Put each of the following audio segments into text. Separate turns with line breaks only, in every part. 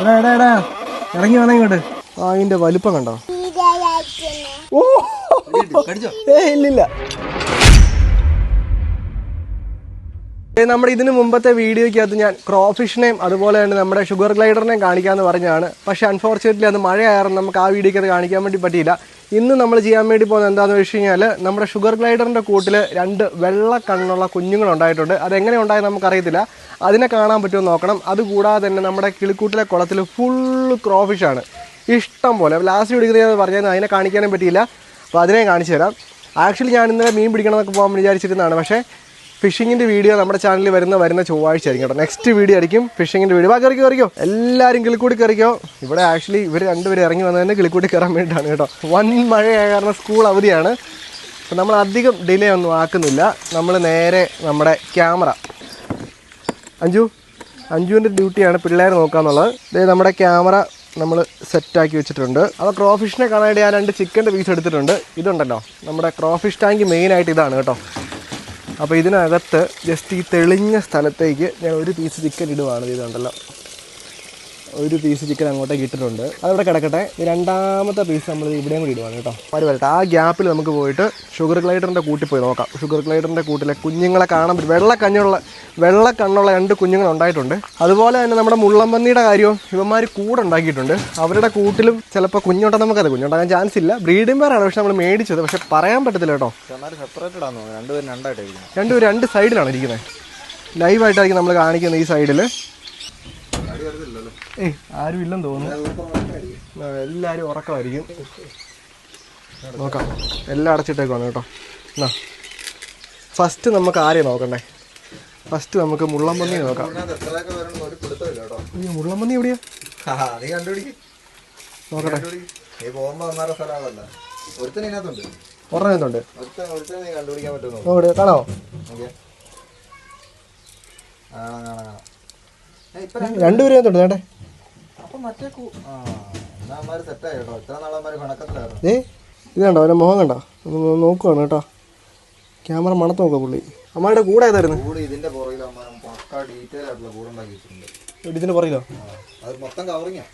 എടാ എടാ എടാ. ഇറങ്ങി വന്നേ ഇങ്ങോട്ട്. ആ ഇതിന്റെ വലിപ്പം കണ്ടോ? ഓ. ഏ ഇല്ലില്ല. നമ്മുടെ ഇതിന് മുമ്പത്തെ വീഡിയോയ്ക്കകത്ത് ഞാൻ ക്രോഫിഷിനെയും അതുപോലെ തന്നെ നമ്മുടെ ഷുഗർ ഗ്ലൈഡറിനെയും കാണിക്കാമെന്ന് പറഞ്ഞാണ് പക്ഷെ അൺഫോർച്ചുനേറ്റ്ലി അത് മഴയായിരുന്നു നമുക്ക് ആ വീഡിയോയ്ക്ക് അത് കാണിക്കാൻ വേണ്ടി പറ്റിയില്ല. ഇന്ന് നമ്മൾ ചെയ്യാൻ വേണ്ടി പോകുന്നത് എന്താണെന്ന് വെച്ച് കഴിഞ്ഞാൽ നമ്മുടെ ഷുഗർ ഗ്ലൈഡറിന്റെ കൂട്ടിൽ രണ്ട് വെള്ള കണ്ണുള്ള കുഞ്ഞുങ്ങളുണ്ടായിട്ടുണ്ട് അതെങ്ങനെ ഉണ്ടായത് നമുക്കറിയത്തില്ല. അതിനെ കാണാൻ പറ്റുമോ നോക്കണം. അതുകൂടാതെ തന്നെ നമ്മുടെ കിളിക്കൂട്ടിലെ കുളത്തിൽ ഫുള്ള് ക്രോഫിഷാണ് ഇഷ്ടം പോലെ. ലാസ്റ്റ് പിടിക്കുന്നത് പറഞ്ഞാൽ അതിനെ കാണിക്കാനും പറ്റിയില്ല. അപ്പോൾ അതിനെ കാണിച്ചു തരാം. ആക്ച്വലി ഞാൻ ഇന്നലെ മീൻ പിടിക്കണമെന്നൊക്കെ പോകാൻ വിചാരിച്ചിരുന്നതാണ്. പക്ഷേ ഫിഷിങ്ങിന്റെ വീഡിയോ നമ്മുടെ ചാനലിൽ വരുന്ന വരുന്ന ചൊവ്വാഴ്ച ആയിരിക്കും കേട്ടോ. നെക്സ്റ്റ് വീഡിയോ ആയിരിക്കും ഫിഷിങ്ങിന്റെ വീഡിയോ. വാ കയറിക്കോ കയറിക്കോ എല്ലാവരും കിളിക്കൂടി കയറിക്കോ ഇവിടെ ആക്ച്വലി ഇവർ രണ്ടുപേരും ഇറങ്ങി വന്നതിന് കിളിക്കൂടി കയറാൻ വേണ്ടിയിട്ടാണ് കേട്ടോ. വൻ മഴയായ കാരണം സ്കൂൾ അവധിയാണ്. അപ്പം നമ്മൾ അധികം ഡിലേ ഒന്നും ആക്കുന്നില്ല. നമ്മൾ നേരെ നമ്മുടെ ക്യാമറ അഞ്ജു അഞ്ജുവിന്റെ ഡ്യൂട്ടിയാണ് പിള്ളേരെ നോക്കാന്നുള്ളത്. ഇത് നമ്മുടെ ക്യാമറ നമ്മൾ സെറ്റാക്കി വെച്ചിട്ടുണ്ട്. അപ്പോൾ ക്രോഫിഷിനെ കാണാനായിട്ട് ഞാൻ രണ്ട് ചിക്കന്റെ പീസ് എടുത്തിട്ടുണ്ട്. ഇതുണ്ടല്ലോ. നമ്മുടെ ക്രോഫിഷ് ടാങ്ക് മെയിനായിട്ട് ഇതാണ് കേട്ടോ. അപ്പോൾ ഇതിനകത്ത് ജസ്റ്റ് ഈ തെളിഞ്ഞ സ്ഥലത്തേക്ക് ഞാൻ ഒരു പീസ് ചിക്കൻ ഇടുവാണ് ഇത് ഇതുണ്ടല്ലോ ഒരു പീസ് ചിക്കൻ അങ്ങോട്ടേക്ക് ഇട്ടിട്ടുണ്ട്. അതവിടെ കിടക്കട്ടെ. രണ്ടാമത്തെ പീസ് നമ്മൾ ഇവിടെയും കൂടി ഇടുവാണ് കേട്ടോ. വരി വരട്ടെ. ആ ഗ്യാപ്പിൽ നമുക്ക് പോയിട്ട് ഷുഗർ ഗ്ലൈഡറിന്റെ കൂട്ടിൽ പോയി നോക്കാം. ഷുഗർ ഗ്ലൈഡറിന്റെ കൂട്ടിലെ കുഞ്ഞുങ്ങളെ കാണാൻ പറ്റും. വെള്ള കഞ്ഞുള്ള വെള്ള കണ്ണുള്ള രണ്ട് കുഞ്ഞുങ്ങൾ ഉണ്ടായിട്ടുണ്ട്. അതുപോലെ തന്നെ നമ്മുടെ മുള്ളമ്പന്നിയുടെ കാര്യവും ഇവന്മാർ കൂടെ ഉണ്ടാക്കിയിട്ടുണ്ട്. അവരുടെ കൂട്ടിലും ചിലപ്പോൾ കുഞ്ഞുണ്ടെന്ന് നമുക്കത് കുഞ്ഞുണ്ടാകാൻ ചാൻസ് ഇല്ല. ബ്രീഡിംഗ് പേരാണ് പക്ഷെ നമ്മൾ മേടിച്ചത്. പക്ഷെ പറയാൻ പറ്റത്തില്ല കേട്ടോ.
സെപ്പറേറ്റഡ് തോന്നുന്നു. രണ്ടുപേരും രണ്ടായിട്ടായിരിക്കും.
രണ്ടും രണ്ട് സൈഡിലാണ് ഇരിക്കുന്നത്. ലൈവായിട്ടായിരിക്കും നമ്മൾ കാണിക്കുന്നത് ഈ സൈഡിൽ ഏയ് ആരും ഇല്ലെന്ന് തോന്നുന്നു. എല്ലാരും ഉറക്കമായിരിക്കും. നോക്കാം. എല്ലാം അടച്ചിട്ടേക്കാണ് കേട്ടോ. എന്നാ ഫസ്റ്റ് നമുക്ക് ആരെയും നോക്കണ്ടേ? ഫസ്റ്റ് നമുക്ക് മുള്ളമ്പന്നി നോക്കാം. അയ്യോ മുള്ളമ്പന്നി എവിടെയാ? നോക്കട്ടെ. ഒരെണ്ണത്തുണ്ട് നോക്കട്ടെ കാണാമോ?
കാണാം കാണാം കാണാം. ഏ,
രണ്ടുപേരും എന്തുണ്ട് വേണ്ടേ? ഏ ഇത് കണ്ടോ? അവന്റെ മുഖം കണ്ടോ? ഒന്ന് നോക്കുവാണ് കേട്ടോ. ക്യാമറ മണത്ത് നോക്കാം പുള്ളി. അമ്മയുടെ കൂടെ ഏതായിരുന്നു?
ഇതിന്റെ പുറകിലോ അത് മൊത്തം കവറിങ്ങാ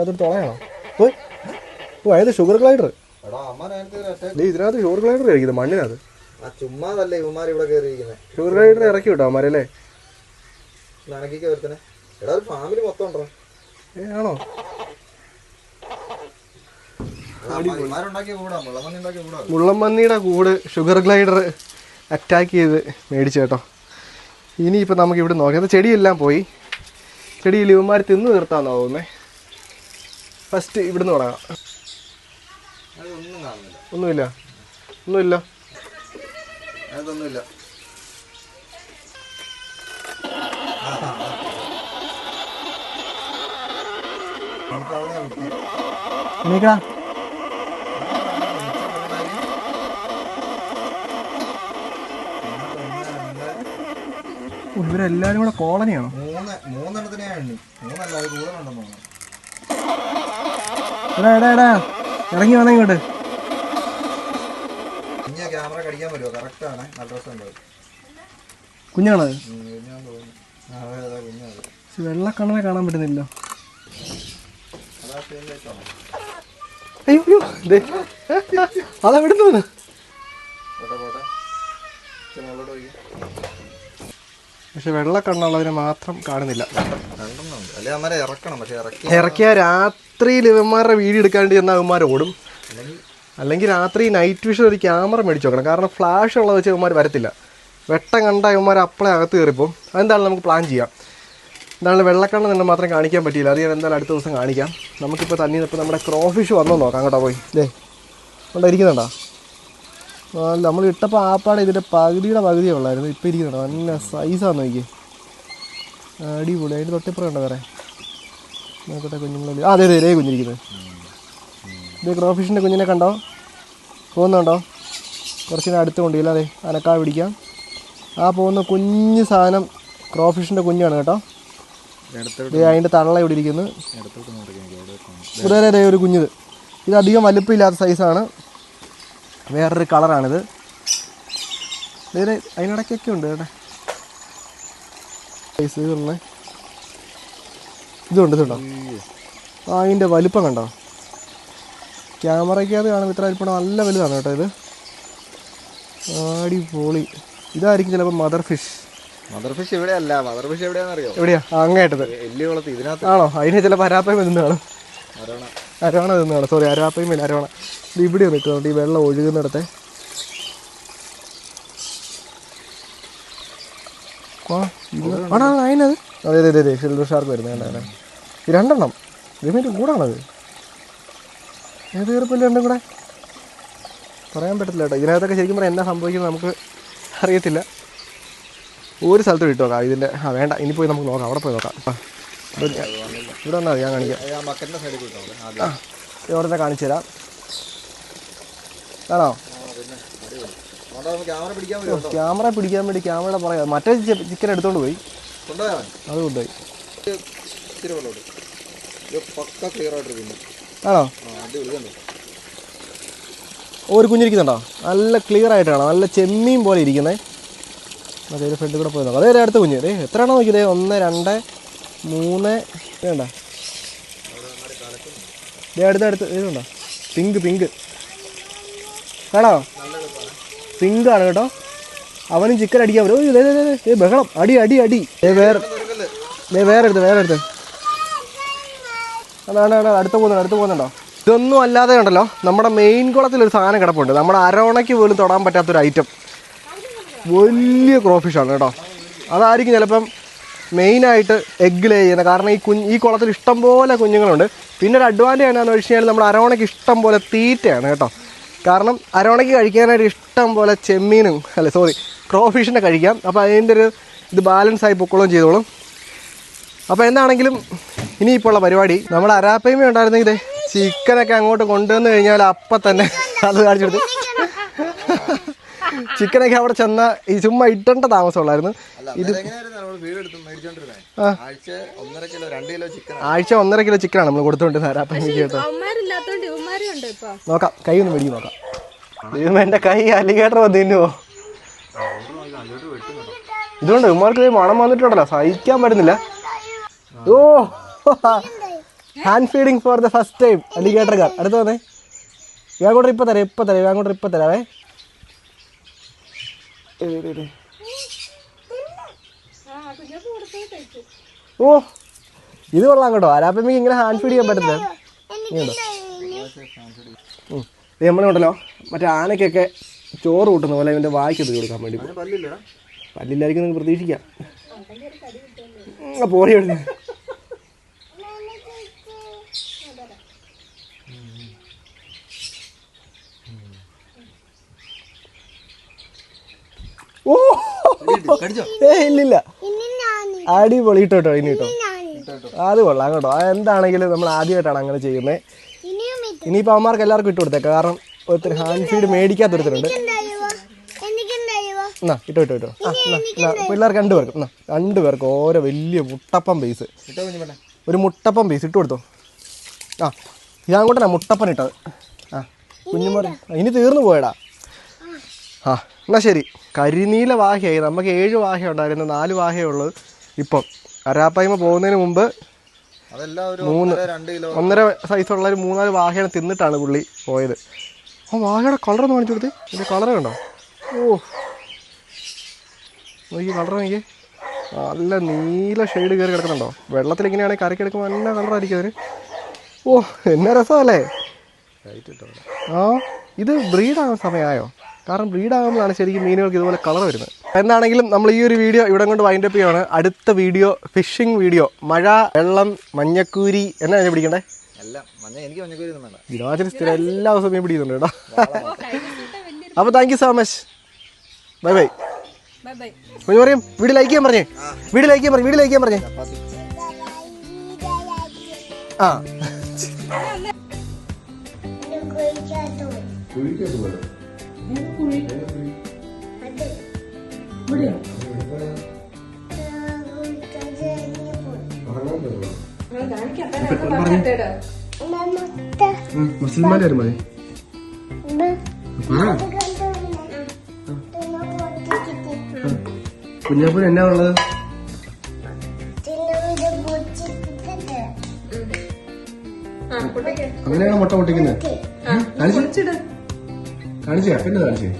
അതൊരു തുളയാണോ? ഓയ് ഓ അതായത് ഷുഗർ ഗ്ലൈഡർ ഇതിനകത്ത് ഷുഗർ ഗ്ലൈഡർ കഴിക്കുന്നത് മണ്ണിനകത്ത്.
ആ ചുമ്മാതല്ലേ ഇവന്മാർ ഇവിടെ കയറിയിരിക്കുന്നത്
ഷുഗർ ഗ്ലൈഡർ ഇറക്കി വിട്ടോ അവന്മാരല്ലേ
നനക്കിക്ക ഒരുത്തനെ എടാ ഒരു ഫാമിലി മൊത്തം ഉണ്ടോ?
ഏ ആണോ?
ഇവന്മാരുണ്ടാക്കിയ കൂടാ
ഷുഗർ ഗ്ലൈഡർ അറ്റാക്ക് ചെയ്ത് മേടിച്ചു കേട്ടോ. ഇനിയിപ്പോൾ നമുക്ക് ഇവിടെ നോക്കാം. ചെടിയെല്ലാം പോയി. ചെടിയിൽ ഇവന്മാർ തിന്നു തീർത്താന്ന് തോന്നുന്നേ. ഫസ്റ്റ് ഇവിടുന്ന് തുടങ്ങാം. ഒന്നുമില്ല. ഒന്നുമില്ല.
അതൊന്നുമില്ല.
ഇവരെല്ലാരും കൂടെ കോളനിയാണോ?
മൂന്ന് മൂന്നെണ്ണത്തിനെയാണ് മൂന്നല്ല അത് കൂടുതലുണ്ടെന്ന് തോന്നുന്നു.
എടാ എടാ എടാ. ഇറങ്ങി വന്നേ ഇങ്ങോട്ട്.
ക്യാമറ കടിക്കാൻ പറ്റുമോ? കറക്റ്റ് ആണ്. നല്ല രസം
വെള്ളക്കണ്ണനെ കാണാൻ പറ്റുന്നില്ല. അയ്യോ അയ്യോ ദേ. അതെവിടെ നിന്ന്
പോട്ടെ പോട്ടെ. ഇച്ചിരി പോയി.
പക്ഷെ വെള്ളക്കണ്ണുള്ളവരെ മാത്രം കാണുന്നില്ല.
ഇറക്കണം. പക്ഷെ
ഇറക്കിയ രാത്രിയിൽ ഇവന്മാരുടെ വീട് എടുക്കാണ്ട് ചെന്ന ഓടും
അല്ലെങ്കിൽ
രാത്രി നൈറ്റ് വിഷൻ ഒരു ക്യാമറ മേടിച്ച് നോക്കണം കാരണം ഫ്ലാഷ് ഉള്ളത് വെച്ച് ഇവന്മാർ വരത്തില്ല. വെട്ടം കണ്ട ഇവന്മാർ അപ്പളെ അകത്ത് കയറിപ്പോവും. അതെന്തായാലും നമുക്ക് പ്ലാൻ ചെയ്യാം. എന്താണ് വെള്ളക്കണ്ണ തന്നെ മാത്രം കാണിക്കാൻ പറ്റിയില്ല. അത് ഞാൻ എന്തായാലും അടുത്ത ദിവസം കാണിക്കാം. നമുക്കിപ്പോൾ തന്നെ ഇപ്പോൾ നമ്മുടെ ക്രോഫിഷ് വന്നോ നോക്കാം കേട്ടോ പോയി. അല്ലേ അവിടെ ഇരിക്കുന്നുണ്ടോ? നമ്മൾ ഇട്ടപ്പോൾ ആപ്പാടെ ഇതിന്റെ പകുതിയുടെ പകുതിയേ ഉള്ളായിരുന്നു. ഇപ്പോൾ ഇരിക്കുന്നുണ്ടോ? നല്ല സൈസാന്ന് നോക്കി അടിപൊളി. അതിന്റെ തൊട്ടിപ്പുറം ഉണ്ടോ വേറെ? നോക്കട്ടെ കുഞ്ഞുങ്ങളല്ലേ അതെ അതെ അതെ ഇതേ കുഞ്ഞിരിക്കുന്നത് ഇത് ക്രോഫിഷിന്റെ കുഞ്ഞിനെ കണ്ടോ? പോകുന്നുണ്ടോ? കുറച്ചിനെ അടുത്ത് കൊണ്ടില്ല അതെ അനക്കാ പിടിക്കാം. ആ പോകുന്ന കുഞ്ഞ് സാധനം ക്രോഫിഷിന്റെ കുഞ്ഞാണ് കേട്ടോ. അതിന്റെ തള്ള ഇവിടെ ഇരിക്കുന്നു. ഇവിടെ ഒരു കുഞ്ഞിത്. ഇത് അധികം വലിപ്പമില്ലാത്ത സൈസാണ് വേറൊരു കളറാണിത് ഇതേ അതിനിടയ്ക്കൊക്കെ ഉണ്ട് കേട്ടെ. സൈസ് ഇതുണ്ട് ഇതുണ്ടോ? ആ അതിന്റെ വലുപ്പം കണ്ടോ? ക്യാമറയ്ക്കകത്ത് കാണുമ്പോൾ ഇത്ര വലിപ്പം നല്ല വലുതാണ് കേട്ടോ ഇത്. അടിപൊളി. ഇതായിരിക്കും ചിലപ്പോൾ മദർ ഫിഷ്
മദർ ഫിഷ് എവിടെയല്ല മദർ ഫിഷ് എവിടെയാണെന്നറിയോ
എവിടെയാ? അങ്ങേട്ടത് അങ്ങേറ്റത്
എല്ലി ഇതിനകത്ത്
ആണോ? അതിനെ ചിലപ്പോൾ അരാപ്പയും നിന്ന് കാണും അരവണ നിന്ന് കാണും സോറി അരാപ്പയും ഇല്ല അരവണ ഇത് ഇവിടെ നിൽക്കുന്നുണ്ട് ഈ വെള്ളം ഒഴുകുന്നിടത്തെ. ആണോ അതിനത് അതെ അതെ അതെ അതെ. സിൽവർ ഷാർക്ക് വരുന്നത്. രണ്ടെണ്ണം. ഇതിന്റെ കൂടാണത്. ഏത് കയറിപ്പില്ല രണ്ടും കൂടെ പറയാൻ പറ്റത്തില്ല കേട്ടോ. ഇതിനകത്തൊക്കെ ശരിക്കും പറയാം എന്നാ സംഭവിക്കുന്നത് നമുക്ക് അറിയത്തില്ല. ഒരു സ്ഥലത്ത് വിട്ടു നോക്കാം. ഇതിന്റെ ആ വേണ്ട. ഇനി പോയി നമുക്ക് നോക്കാം. അവിടെ പോയി നോക്കാം. ഇവിടെ വന്നാൽ ഞാൻ കാണിക്കാം.
ആ ഇവിടെ
തന്നെ കാണിച്ചു തരാം. ആണോ?
ക്യാമറ പിടിക്കാൻ
വേണ്ടി ക്യാമറ പറയാം മറ്റേ ചിക്കൻ എടുത്തോണ്ട് പോയി. അത് കൊണ്ടുപോയി.
പക്ക ക്ലിയർ ആയിട്ടിരിക്കുന്നു.
ആണോ? ഒരു കുഞ്ഞിരിക്കുന്നുണ്ടോ? നല്ല ക്ലിയർ ആയിട്ടാണ്? നല്ല ചെമ്മീൻ പോലെ ഇരിക്കുന്നത് അതെ ഒരു ഫ്രണ്ട് കൂടെ പോയി നോക്കാം അതേ അടുത്ത കുഞ്ഞ്? ദേ എത്രയാണോ നോക്കിയത് ഒന്ന് രണ്ട് മൂന്ന് വേണ്ട അടുത്ത അടുത്ത് ഇതുണ്ടോ? Pink pink. ആണോ? പിങ്ക് ആണ് കേട്ടോ. അവനും ചിക്കൻ അടിക്കാൻ പറ്റും ബഹളം. അടി അടി അടി. വേറെ വേറെ എടുത്ത് വേറെ എടുത്ത്. അതാണ് അടുത്ത് പോകുന്നുണ്ട് അടുത്ത് പോകുന്നുണ്ടോ? ഇതൊന്നും അല്ലാതെ ഉണ്ടല്ലോ നമ്മുടെ മെയിൻ കുളത്തിൽ ഒരു സാധനം കിടപ്പുണ്ട്. നമ്മുടെ അരോണയ്ക്ക് പോലും തൊടാൻ പറ്റാത്തൊരു ഐറ്റം വലിയ ക്രോഫിഷാണ് കേട്ടോ. അതായിരിക്കും ചിലപ്പം മെയിനായിട്ട് എഗ് ലേ ചെയ്യുന്നത്. കാരണം ഈ കുഞ്ഞ് ഈ കുളത്തിൽ ഇഷ്ടം പോലെ കുഞ്ഞുങ്ങളുണ്ട്. പിന്നെ ഒരു അഡ്വാന്റേജ് എന്നാന്ന് വെച്ച് കഴിഞ്ഞാൽ നമ്മുടെ അരോണയ്ക്ക് ഇഷ്ടം പോലെ തീറ്റയാണ് കേട്ടോ. കാരണം അരോണയ്ക്ക് കഴിക്കാനായിട്ട് ഇഷ്ടം പോലെ ചെമ്മീനും അല്ല സോറി ക്രോഫിഷിനെ കഴിക്കാം. അപ്പോൾ അതിന്റെ ഒരു ഇത് ബാലൻസ് ആയി പൊക്കോളും ചെയ്തോളും. അപ്പോൾ എന്താണെങ്കിലും ഇനിയിപ്പോൾ ഉള്ള പരിപാടി നമ്മുടെ അരാപ്പയ്മ ഉണ്ടായിരുന്നെങ്കിൽ ചിക്കനൊക്കെ അങ്ങോട്ട് കൊണ്ടുവന്നു കഴിഞ്ഞാൽ അപ്പം തന്നെ അത് കാണിച്ചെടുത്ത് ചിക്കനൊക്കെ അവിടെ ചെന്ന ഈ ചുമ്മാ ഇട്ടേണ്ട താമസമുള്ളായിരുന്നു. ഇത്.
ആഴ്ച ഒന്നര കിലോ രണ്ട് കിലോ ചിക്കൻ
ആഴ്ച ഒന്നര കിലോ ചിക്കനാണ് നമ്മൾ കൊടുത്തോണ്ടിരുന്നത് അരാപ്പയ്മയ്ക്ക് കേട്ടോ. നോക്കാം കൈ ഒന്ന് മേടിക്കും നോക്കാം. ദൈവം എന്റെ കൈ അലിഗേറ്റർ വന്ന് തിന്നുവോ ഇതുകൊണ്ട് ഉമ്മാർക്ക് മണം വന്നിട്ടുണ്ടല്ലോ സഹിക്കാൻ പറ്റുന്നില്ല. ഓ hand feeding for the first time alligator car അടുത്ത് വന്നേ. വേഗോട്ടർ ഇപ്പം തരാം ഇപ്പം തരാം വേഗോട്ടർ ഇപ്പം തരാവേ. ഓ ഇത് കൊള്ളാം കേട്ടോ. അരാപ്പമ്മക്ക് ഇങ്ങനെ ഹാൻഡ് ഫീഡ് ചെയ്യാൻ പറ്റുന്നത്. ഇത് നമ്മളുണ്ടല്ലോ മറ്റേ ആനയ്ക്കൊക്കെ ചോറ് കൂട്ടുന്ന പോലെ ഇവന്റെ വായിക്കത് കൊടുക്കാൻ വേണ്ടി. പല്ലില്ലായിരിക്കും നിങ്ങൾക്ക് പ്രതീക്ഷിക്കാം. പോയി പോടി എഴുതി ഓ. ഇല്ലില്ല. അടിപൊളി. ഇട്ടോ കേട്ടോ ഇനി കേട്ടോ അത് കൊള്ളാം കേട്ടോ. എന്താണെങ്കിലും നമ്മൾ ആദ്യമായിട്ടാണ് അങ്ങനെ ചെയ്യുന്നത് ഇനിയിപ്പോൾ അവന്മാർക്ക് എല്ലാവർക്കും ഇട്ട് കൊടുത്തേക്കാം. കാരണം ഒരുത്തർ ഹാൻഡ് ഫീഡ് മേടിക്കാത്തൊരുത്തരുണ്ട് എന്നാ ഇട്ടോ ഇട്ടോ ഇട്ടോ. ആ പിള്ളേർക്ക് രണ്ട് പേർക്ക്. എന്നാ രണ്ട് പേർക്ക് ഓരോ വലിയ മുട്ടപ്പം പീസ് ഒരു മുട്ടപ്പം പീസ് ഇട്ട് കൊടുത്തോ. ആ ഞാൻ കൊണ്ടാ മുട്ടപ്പൻ ഇട്ടത്. ആ കുഞ്ഞുമാർ ഇനി തീർന്നു പോയടാ. ആ എന്നാ ശരി. കരിനീല വാഹയായി. നമുക്ക് ഏഴ് വാഹ ഉണ്ടായിരുന്നു. നാല് വാഹയുള്ളത് ഉള്ളൂ. ഇപ്പം അരാപ്പായ്മ പോകുന്നതിന് മുമ്പ്
മൂന്ന് ഒന്നര
സൈസുള്ള ഒരു മൂന്നാൽ വാഹയാണ് തിന്നിട്ടാണ് പുള്ളി പോയത്. ആ വാഹയുടെ കളർ ഒന്ന് കാണിച്ചു കൊടുത്തേ. ഇതിന്റെ കളർ കണ്ടോ? ഓ. നോക്കി കളർ നോക്കി നല്ല നീല ഷെയ്ഡ് കയറി കിടക്കുന്നുണ്ടോ? വെള്ളത്തിൽ ഇങ്ങനെയാണെങ്കിൽ കരക്കി എടുക്കുമ്പോൾ നല്ല കളറായിരിക്കും അതിന്. ഓ എന്നാ രസമല്ലേ? ആ ഇത് ബ്രീഡാകുന്ന സമയമായോ? കാരണം ബ്രീഡാകുമ്പോഴാണ് ശരിക്കും മീനുകൾക്ക് ഇതുപോലെ കളർ വരുന്നത്. എന്താണെങ്കിലും നമ്മൾ ഈ ഒരു വീഡിയോ ഇവിടെ കൊണ്ട് വൈൻഡ് അപ്പ് ചെയ്യുകയാണ് അടുത്ത വീഡിയോ ഫിഷിംഗ് വീഡിയോ മഴ വെള്ളം മഞ്ഞക്കൂരി. എന്നാ ഞാൻ പിടിക്കണ്ടേ? ദിനാചരി സ്ഥിരം എല്ലാ ദിവസവും മീൻ പിടിക്കുന്നുണ്ട് കേട്ടോ. അപ്പോൾ thank you so much bye bye
bye bye
കുഞ്ഞു പറയും വീട് ലൈക്ക് ചെയ്യാൻ പറഞ്ഞേ. വീട് ലൈക്ക് ചെയ്യാൻ പറഞ്ഞു വീട് ലൈക്ക് ചെയ്യാൻ പറഞ്ഞേ. മുസ്ലിമാന്റെ വരും മതി കുഞ്ഞാപ്പൂന് എന്നാ ഉള്ളത്?
അങ്ങനെയാണ് മുട്ട പൊട്ടിക്കുന്നത്? കാണിച്ചു. കാണിച്ചേ പിന്നെ കാണിച്ചേ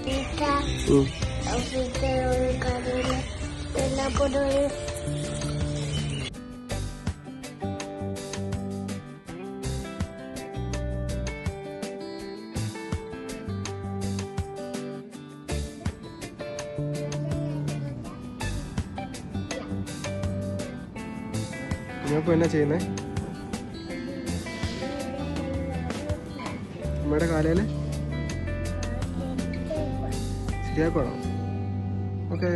കുഞ്ഞപ്പോ എന്നാ ചെയ്യുന്നേ? അമ്മയുടെ കാലയിൽ ശരിയാക്കണോ ഓക്കേ